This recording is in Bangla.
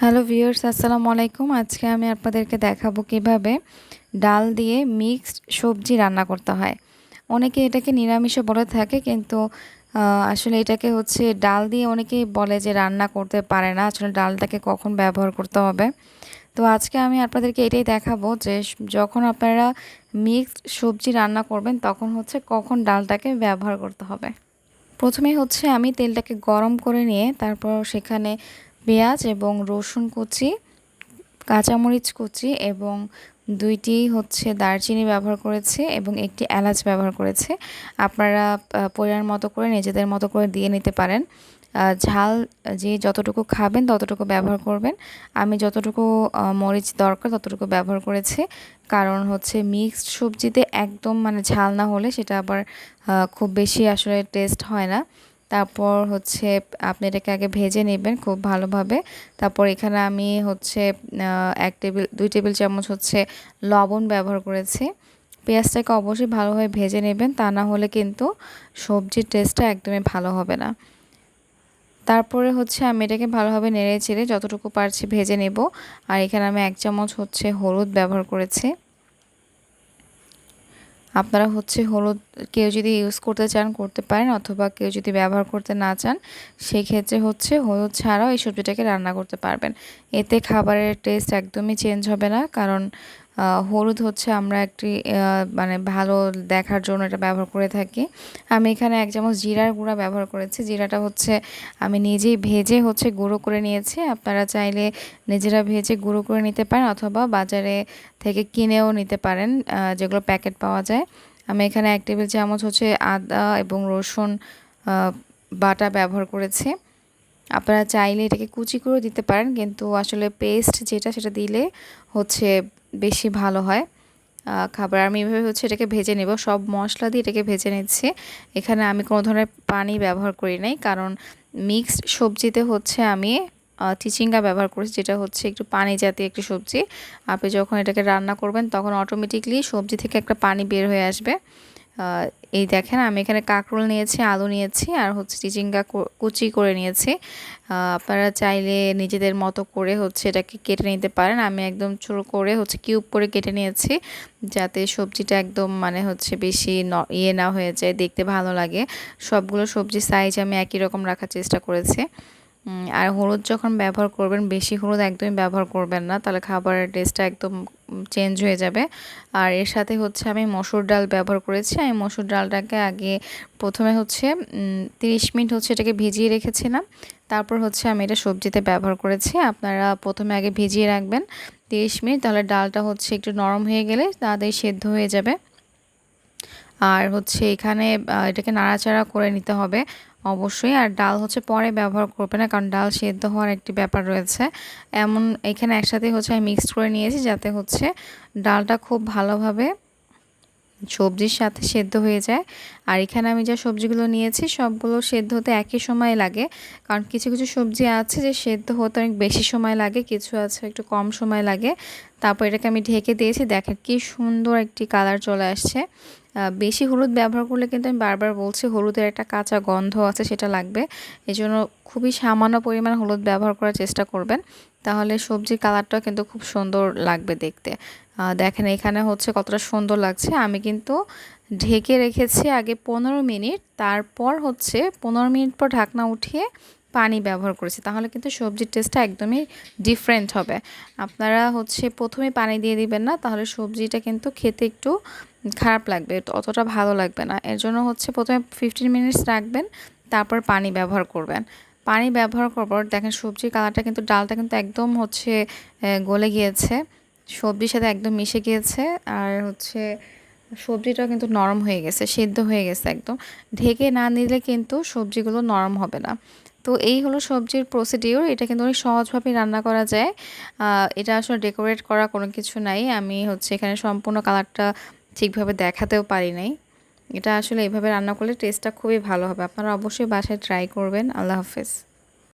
হ্যালো ভিউয়ার্স আসসালামু আলাইকুম। আজকে আমি আপনাদেরকে দেখাবো কীভাবে ডাল দিয়ে মিক্সড সবজি রান্না করতে হয়। অনেকে এটাকে নিরামিষও বলে থাকে, কিন্তু আসলে এটাকে হচ্ছে ডাল দিয়ে অনেকেই বলে যে রান্না করতে পারে না। আসলে ডালটাকে কখন ব্যবহার করতে হবে। তো আজকে আমি আপনাদেরকে এটাই দেখাবো যে যখন আপনারা মিক্সড সবজি রান্না করবেন, তখন হচ্ছে কখন ডালটাকে ব্যবহার করতে হবে। প্রথমে হচ্ছে আমি তেলটাকে গরম করে নিয়ে, তারপর সেখানে পেঁয়াজ এবং রসুন কুচি, কাঁচামরিচ কুচি এবং দুইটি হচ্ছে দারচিনি ব্যবহার করেছে এবং একটি এলাচ ব্যবহার করেছে। আপনারা পরিমাণ মতো করে নিজেদের মতো করে দিয়ে নিতে পারেন। ঝাল যে যতটুকু খাবেন ততটুকু ব্যবহার করবেন। আমি যতটুকু মরিচ দরকার ততটুকু ব্যবহার করেছি। কারণ হচ্ছে মিক্সড সবজিতে একদম মানে ঝাল না হলে সেটা আবার খুব বেশি আসলে টেস্ট হয় না। তারপর হচ্ছে আপনি এটাকে আগে ভেজে নেবেন খুব ভালোভাবে। তারপর এখানে আমি হচ্ছে এক টেবিল, দুই টেবিল চামচ হচ্ছে লবণ ব্যবহার করেছি। পেঁয়াজটাকে অবশ্যই ভালোভাবে ভেজে নেবেন, তা না হলে কিন্তু সবজির টেস্টটা একদমই ভালো হবে না। তারপরে হচ্ছে আমি এটাকে ভালোভাবে নেড়ে চেড়ে যতটুকু পারছি ভেজে নেব। আর এখানে আমি এক চামচ হচ্ছে হলুদ ব্যবহার করেছি। আপনারা হচ্ছে হলুদ কেউ যদি ইউজ করতে চান, করতে পারেন অথবা কেউ যদি ব্যবহার করতে না চান সেই ক্ষেত্রে হচ্ছে হলুদ ছাড়াও এই সবজিটাকে রান্না করতে পারবেন। এতে খাবারের টেস্ট একদমই চেঞ্জ হবে না, কারণ হলুদ হচ্ছে আমরা একটি মানে ভালো দেখার জন্য এটা ব্যবহার করে থাকি। আমি এখানে এক চামচ জিরার গুঁড়া ব্যবহার করেছি। জিরাটা হচ্ছে, আমি নিজেই ভেজে হচ্ছে গুঁড়ো করে নিয়েছি। আপনারা চাইলে নিজেরা ভেজে গুঁড়ো করে নিতে পারেন অথবা বাজারে থেকে কিনেও নিতে পারেন যেগুলো প্যাকেট পাওয়া যায়। আমি এখানে এক টেবিল চামচ হচ্ছে আদা এবং রসুন বাটা ব্যবহার করেছি। আপনারা চাইলে এটাকে কুচি করে দিতে পারেন, কিন্তু আসলে পেস্ট যেটা সেটা দিলে হচ্ছে বেশি ভালো হয়। খাবার আমি এভাবে হচ্ছে এটাকে ভেজে নেব। সব মশলা দিয়ে এটাকে ভেজে নিচ্ছি। এখানে আমি কোনো ধরনের পানি ব্যবহার করি নাই। কারণ মিক্সড সবজিতে হচ্ছে আমি চিচিঙ্গা ব্যবহার করেছি, যেটা হচ্ছে একটু পানি জাতীয় একটি সবজি। আপনি যখন এটাকে রান্না করবেন, তখন অটোমেটিকলি সবজি থেকে একটা পানি বের হয়ে আসবে। এই দেখেন, আমি এখানে কাঁকরোল নিয়েছি, আলু নিয়েছি, আর হচ্ছে চিচিঙ্গা কুচি করে নিয়েছি। আপনারা চাইলে নিজেদের মতো করে হচ্ছে এটাকে কেটে নিতে পারেন। আমি একদম ছোটো করে হচ্ছে কিউব করে কেটে নিয়েছি, যাতে সবজিটা একদম মানে হচ্ছে বেশি ইয়ে না হয়ে যায়, দেখতে ভালো লাগে। সবগুলো সবজি সাইজ আমি একই রকম রাখার চেষ্টা করেছি। আর হলুদ যখন ব্যবহার করবেন, বেশি হলুদ একদমই ব্যবহার করবেন না, তাহলে খাবারের টেস্টটা একদম চেঞ্জ হয়ে যাবে। আর এর সাথে হচ্ছে আমি মসুর ডাল ব্যবহার করেছি। আমি মসুর ডালটাকে আগে প্রথমে হচ্ছে তিরিশ মিনিট হচ্ছে এটাকে ভিজিয়ে রেখেছিলাম। তারপর হচ্ছে আমি এটা সবজিতে ব্যবহার করেছি। আপনারা প্রথমে আগে ভিজিয়ে রাখবেন তিরিশ মিনিট, তাহলে ডালটা হচ্ছে একটু নরম হয়ে গেলে তাড়াতাড়ি সেদ্ধ হয়ে যাবে। আর হচ্ছে এখানে এটাকে নাড়াচাড়া করে নিতে হবে। অবশ্যই। আর ডাল হচ্ছে পরে ব্যবহার করবে না, কারণ ডাল সেদ্ধ হওয়ার একটি ব্যাপার রয়েছে। এমন এখানে একসাথে হচ্ছে আমি মিক্সড করে নিয়েছি, যাতে হচ্ছে ডালটা খুব ভালোভাবে সবজির সাথে সেদ্ধ হয়ে যায়। আর এখানে আমি যা সবজিগুলো নিয়েছি, সবগুলো সেদ্ধ হতে একই সময় লাগে। কারণ কিছু কিছু সবজি আছে যে সেদ্ধ হতে অনেক বেশি সময় লাগে, কিছু আছে একটু কম সময় লাগে। তারপর এটাকে আমি ঢেকে দিয়েছি, দেখেন কি সুন্দর একটি কালার চলে আসছে। বেশি হলুদ ব্যবহার করলে কিন্তু আমি বারবার বলছি হলুদের একটা কাঁচা গন্ধ আছে, সেটা লাগবে। এজন্য খুবই সামান্য পরিমাণ হলুদ ব্যবহার করার চেষ্টা করবেন। তাহলে সবজির কালারটাও কিন্তু খুব সুন্দর লাগবে দেখতে। দেখেন এখানে হচ্ছে কতটা সুন্দর লাগছে। আমি কিন্তু ঢেকে রেখেছি আগে পনেরো মিনিট, তারপর হচ্ছে পনেরো মিনিট পর ঢাকনা উঠিয়ে পানি ব্যবহার করেছি। তাহলে কিন্তু সবজির টেস্টটা একদমই ডিফারেন্ট হবে। আপনারা হচ্ছে প্রথমে পানি দিয়ে দিবেন না, তাহলে সবজিটা কিন্তু খেতে একটু খারাপ লাগবে, অতটা ভালো লাগবে না। এর জন্য হচ্ছে প্রথমে ফিফটিন মিনিটস রাখবেন, তারপর পানি ব্যবহার করবেন। পানি ব্যবহার করার পর দেখেন সবজির কালারটা কিন্তু, ডালটা কিন্তু একদম হচ্ছে গলে গিয়েছে। সবজির সাথে একদম মিশে গিয়েছে আর হচ্ছে সবজিটাও কিন্তু নরম হয়ে গেছে, সেদ্ধ হয়ে গেছে একদম। ঢেকে না নিলে কিন্তু সবজিগুলো নরম হবে না। তো এই হলো সবজির প্রসিডিওর এটা কিন্তু অনেক সহজভাবেই রান্না করা যায়। এটা আসলে ডেকোরেট করা কোনো কিছু নাই। আমি হচ্ছে এখানে সম্পূর্ণ কালারটা ঠিকভাবে দেখাতেও পারি নাই। এটা আসলে এইভাবে রান্না করলে টেস্টটা খুবই ভালো হবে। আপনারা অবশ্যই বাসায় ট্রাই করবেন। আল্লাহ হাফেজ।